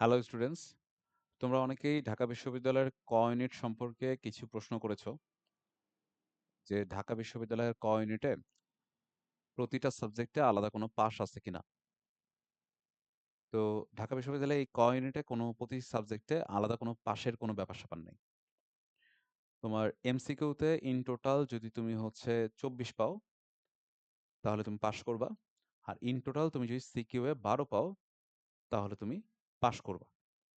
Hello students তোমরা অনেকেই ঢাকা বিশ্ববিদ্যালয়ের ক ইউনিট সম্পর্কে কিছু প্রশ্ন করেছ। যে ঢাকা বিশ্ববিদ্যালয়ের ক ইউনিটে প্রতিটা সাবজেক্টে আলাদা কোনো পাস আছে কিনা? তো ঢাকা বিশ্ববিদ্যালয়ে এই ক ইউনিটে কোনো প্রতি সাবজেক্টে আলাদা কোনো পাশের কোনো ব্যাপার স্যাপার নেই। তোমার এমসিকিউতে ইন টোটাল যদি তুমি হচ্ছে চব্বিশ পাও, তাহলে তুমি পাস করবা। আর ইন টোটাল তুমি যদি সিকিউ এ বারো পাও, তাহলে তুমি পাস করবা।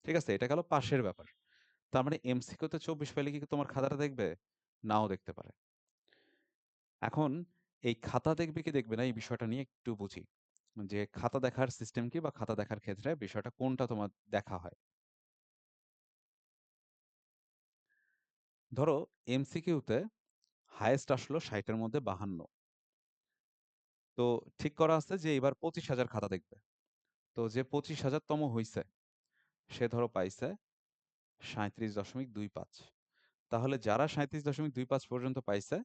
ঠিক আছে? এটা গেল পাশের ব্যাপার। তার মানে এমসিকিউতে চব্বিশ পাইলে কি তোমার খাতাটা দেখবে? নাও দেখতে পারে। এখন এই খাতা দেখবে কি দেখবে না? এই বিষয়টা নিয়ে একটু বুঝি। যে খাতা দেখার সিস্টেম কি বা খাতা দেখার ক্ষেত্রে বিষয়টা কোনটা তোমার দেখা হয়? ধরো এমসিকিউতে হায়েস্ট আসলো ষাটের মধ্যে বাহান্ন। তো ঠিক করা আছে যে এবার পঁচিশ হাজার খাতা দেখবে। তো যে পঁচিশ হাজারতম হইছে, সে ধরো পাইছে সাঁত্রিশ দশমিক দুই পাঁচ। তাহলে যারা সাঁত্রিশ দশমিক দুই পাঁচ পর্যন্ত পাইছে,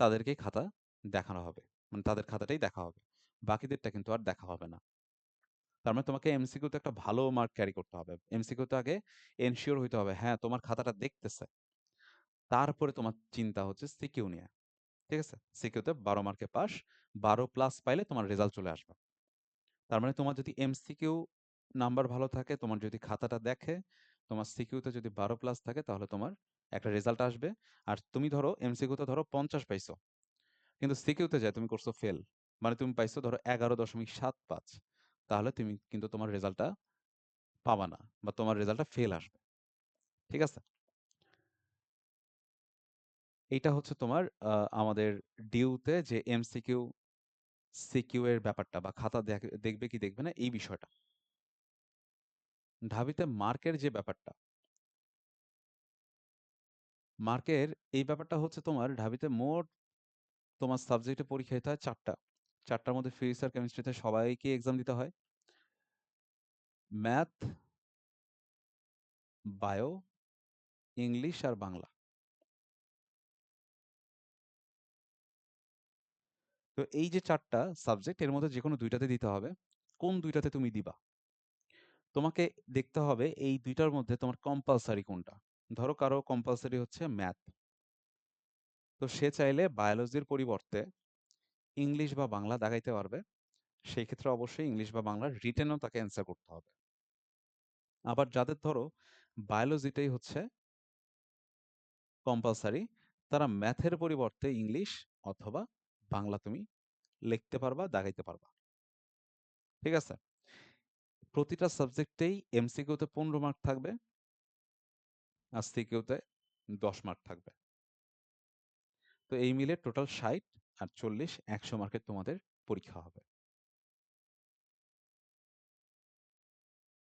তাদেরকেই খাতা দেখানো হবে। মানে তাদের খাতাটাই দেখা হবে। বাকিদেরটা কিন্তু আর দেখা হবে না। তার মানে তোমাকে এমসিকিউতে একটা ভালো মার্ক ক্যারি করতে হবে। এমসিকিউতে আগে এনশিওর হইতে হবে হ্যাঁ তোমার খাতাটা দেখতেছে। তারপরে তোমার চিন্তা হচ্ছে সিকিউ নিয়ে। ঠিক আছে? সিকিউতে বারো মার্কে পাস বারো প্লাস পাইলে তোমার রেজাল্ট চলে আসবে। তার মানে তোমার যদি এমসিকিউ নাম্বার ভালো থাকে, তোমার যদি খাতাটা দেখে, তোমার সিকিউতে যদি বারো প্লাস থাকে, তাহলে তোমার একটা রেজাল্ট আসবে। আর তুমি ধরো এমসিকিউতে ধরো পঞ্চাশ পাইছো, কিন্তু সিকিউতে যায়, তুমি করছ ফেল মানে তুমি পাইছো ধরো এগারো দশমিক সাত পাঁচ, তাহলে তুমি কিন্তু তোমার রেজাল্টটা পাবা না, বা তোমার রেজাল্টটা ফেল আসবে। ঠিক আছে? এইটা হচ্ছে তোমার আমাদের ডিউতে যে এমসিকিউ সিকিউ এর ব্যাপারটা বা খাতা দেখবে কি দেখবে না? এই বিষয়টা। ঢাবিতে মার্কের যে ব্যাপারটা মার্কের এই ব্যাপারটা হচ্ছে তোমার ঢাবিতে মোট তোমার সাবজেক্টে পরীক্ষা দিতে হয় চারটা। চারটার মধ্যে ফিজিক্স আর কেমিস্ট্রিতে সবাইকে এক্সাম দিতে হয়। ম্যাথ বায়ো ইংলিশ আর বাংলা। তো এই যে চারটা সাবজেক্ট, এর মধ্যে যে কোনো দুইটাতে দিতে হবে। কোন দুইটাতে তুমি দিবা? তোমাকে দেখতে হবে এই দুইটার মধ্যে তোমার কম্পালসারি কোনটা। ধরো কারও কম্পালসারি হচ্ছে ম্যাথ তো সে চাইলে বায়োলজির পরিবর্তে ইংলিশ বা বাংলা দেখাইতে পারবে। সেই ক্ষেত্রে অবশ্যই ইংলিশ বা বাংলার রিটেনও তাকে অ্যান্সার করতে হবে। আবার যাদের ধরো বায়োলজিটাই হচ্ছে কম্পালসারি তারা ম্যাথের পরিবর্তে ইংলিশ অথবা বাংলা তুমি লিখতে পারবা দাগাইতে পারবা। ঠিক আছে? প্রতিটা সাবজেক্টেই এমসিকিউতে পনেরো মার্ক থাকবে, আর সিকিউতে দশ মার্ক থাকবে। তো এই মিলে টোটাল ষাট আর চল্লিশ একশো মার্কের তোমাদের পরীক্ষা হবে।